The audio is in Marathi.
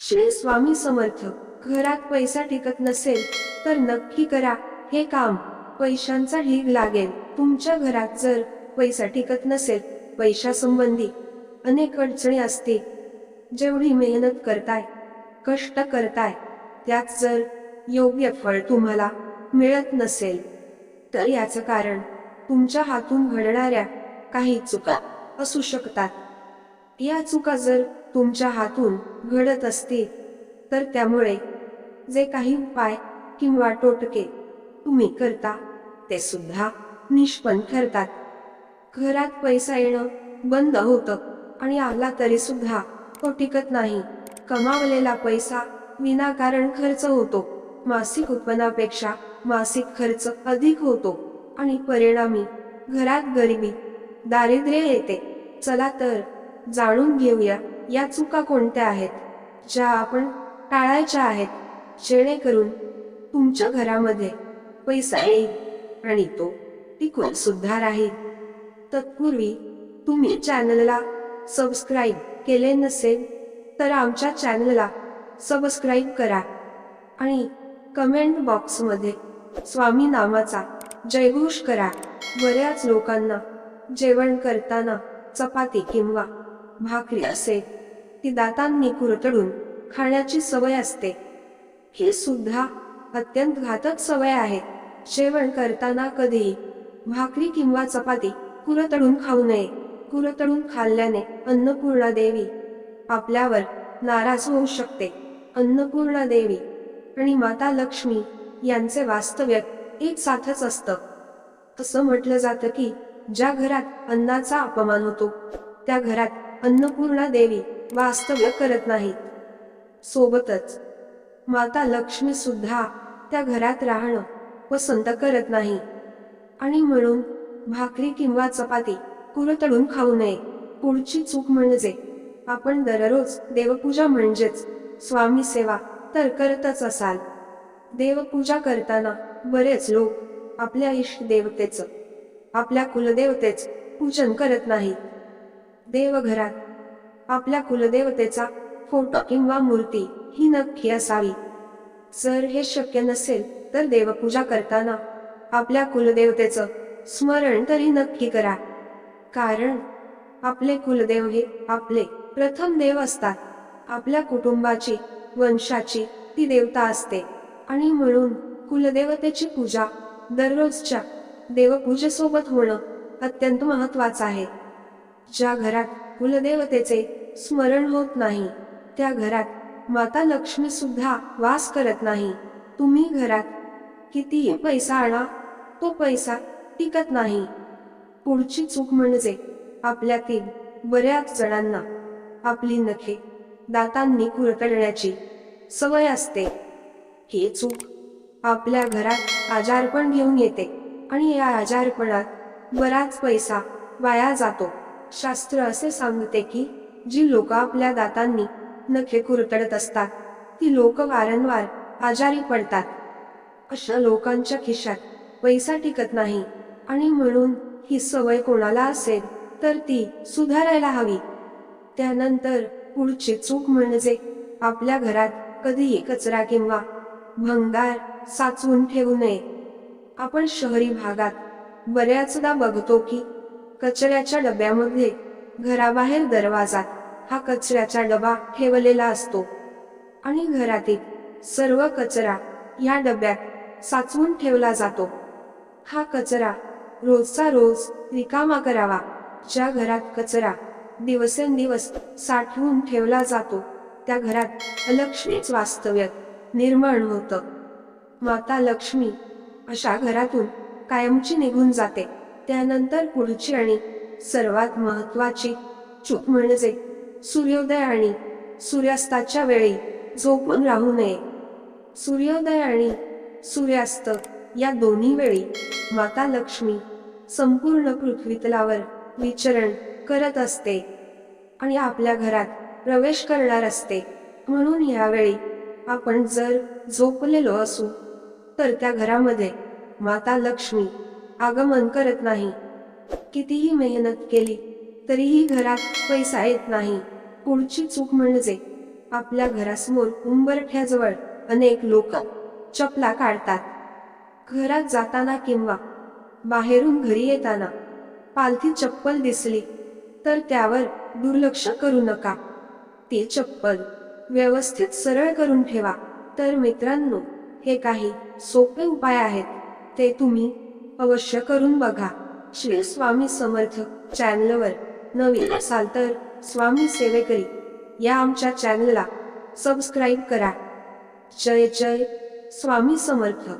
श्री स्वामी समर्थ घरात पैसा टिकत नसेल तर नक्की करा. हे काम पैशांचा ढीग लागेल. तुमच्या घरात जर पैसा टिकत नसेल पैशासंबंधी अनेक अडचणी असतील. जेवढी मेहनत करताय कष्ट करताय त्यात जर योग्य फळ तुम्हाला मिळत नसेल तर याचं कारण तुमच्या हातून घडणाऱ्या काही चुका असू शकतात. या चुका जर तुमच्या हातून घडत असतील तर त्यामुळे जे काही उपाय किंवा टोटके तुम्ही करता ते सुद्धा निष्पन्न ठरतात. घरात पैसा येणं बंद होतं आणि आला तरी सुद्धा तो टिकत नाही. कमावलेला पैसा विनाकारण खर्च होतो. मासिक उत्पन्नापेक्षा मासिक खर्च अधिक होतो आणि परिणामी घरात गरिबी दारिद्र्य येते. चला तर जाणून घेऊया या चुका कोणत्या आहेत? ज्या आपण टाळायच्या आहेत जेणेकरून तुमच्या घरामध्ये पैसा येईल आणि तो टिकून सुद्धा राहील. तत्पूर्वी तुम्ही चॅनलला सबस्क्राईब केले नसेल तर आमच्या चॅनलला सबस्क्राईब करा आणि कमेंट बॉक्समध्ये स्वामी नामाचा जयघोष करा. बऱ्याच लोकांना जेवण करताना चपाती किंवा भाकरी असेल ती दातांनी कुरतडून खाण्याची सवय असते. ही सुद्धा अत्यंत घातक सवय आहे. जेवण करताना कधीही भाकरी किंवा चपाती कुरतडून खाऊ नये. कुरतडून खाल्ल्याने अन्नपूर्णा देवी आपल्यावर नाराज होऊ शकते. अन्नपूर्णा देवी आणि माता लक्ष्मी यांचे वास्तव्य एक साथच असतं. असं म्हटलं जातं की ज्या घरात अन्नाचा अपमान होतो त्या घरात अन्नपूर्णा देवी वास्तव्य करत नाहीत. सोबतच माता लक्ष्मी सुद्धा त्या घरात राहणं पसंत करत नाही. आणि म्हणून भाकरी किंवा चपाती कुरतडून खाऊ नये. पुढची चूक म्हणजे आपण दररोज देवपूजा म्हणजेच स्वामी सेवा तर करतच असाल. देवपूजा करताना बरेच लोक आपल्या इष्ट देवतेचं आपल्या कुलदेवतेच पूजन करत नाहीत. देवघरात आपल्या कुलदेवतेचा फोटो किंवा मूर्ती ही नक्की असावी. जर हे शक्य नसेल तर देवपूजा करताना आपल्या कुलदेवतेचं स्मरण तरी नक्की करा. कारण आपले कुलदेव हे आपले प्रथम देव असतात. आपल्या कुटुंबाची वंशाची ती देवता असते. आणि म्हणून कुलदेवतेची पूजा दररोजच्या देवपूजेसोबत होणं अत्यंत महत्वाचं आहे. ज्या घरात कुलदेवतेचे स्मरण होत नाही. त्या घरात माता लक्ष्मी सुद्धा वास करत नाही. तुम्ही घरात कितीही पैसा आणा तो पैसा टिकत नाही. पुढची चूक म्हणजे आपल्यातील बऱ्याच जणांना आपली नखे दातांनी कुरतडण्याची सवय असते. हे चूक आपल्या घरात आजारपण घेऊन येते आणि या आजारपणात बराच पैसा वाया जातो. शास्त्र असे सांगते की जी लोक आपल्या दातांनी नखे कुरतडत असतात ती लोक वारंवार आजारी पडतात. अशा लोकांच्या खिशात पैसा टिकत नाही आणि म्हणून ही सवय कोणाला असेल तर ती सुधारायला हवी. त्यानंतर पुढची चूक म्हणजे आपल्या घरात कधीही कचरा किंवा भंगार साचवून ठेवू नये. आपण शहरी भागात बऱ्याचदा बघतो की कचऱ्याच्या डब्यामध्ये घराबाहेर दरवाजात हा कचऱ्याचा डबा ठेवलेला असतो. आणि घरातील सर्व कचरा या डब्यात साचवून ठेवला जातो. हा कचरा रोजचा रोज रिकामा करावा ज्या घरात कचरा दिवसेंदिवस साठवून ठेवला जातो त्या घरात अलक्ष्मीच वास्तव्य निर्माण होतं. माता लक्ष्मी अशा घरातून कायमची निघून जाते. त्यानंतर पुढची आणि सर्वात महत्वाची चूक म्हणजे सूर्योदय आणि सूर्यास्ताच्या वेळी झोपून राहू नये. सूर्योदय आणि सूर्यास्त या दोन्ही वेळी माता लक्ष्मी संपूर्ण पृथ्वीतलावर विचरण करत असते आणि आपल्या घरात प्रवेश करणार असते. म्हणून यावेळी आपण जर झोपलेलो असू तर त्या घरामध्ये माता लक्ष्मी आगमन करत नाही. कितीही मेहनत केली तरीही घरात पैसा येत नाही. पुढची चूक म्हणजे आपल्या घरासमोर उंबरठ्याजवळ अनेक लोक चपला काढतात. घरात जाताना किंवा बाहेरून घरी येताना पालथी चप्पल दिसली तर त्यावर दुर्लक्ष करू नका. ती चप्पल व्यवस्थित सरळ करून ठेवा. तर मित्रांनो हे काही सोपे उपाय आहेत. ते तुम्ही अवश्य करून बघा. श्री स्वामी समर्थ चॅनलवर नवीन असाल तर स्वामी सेवेकरी या आमच्या चॅनलला सबस्क्राईब करा. जय जय स्वामी समर्थ.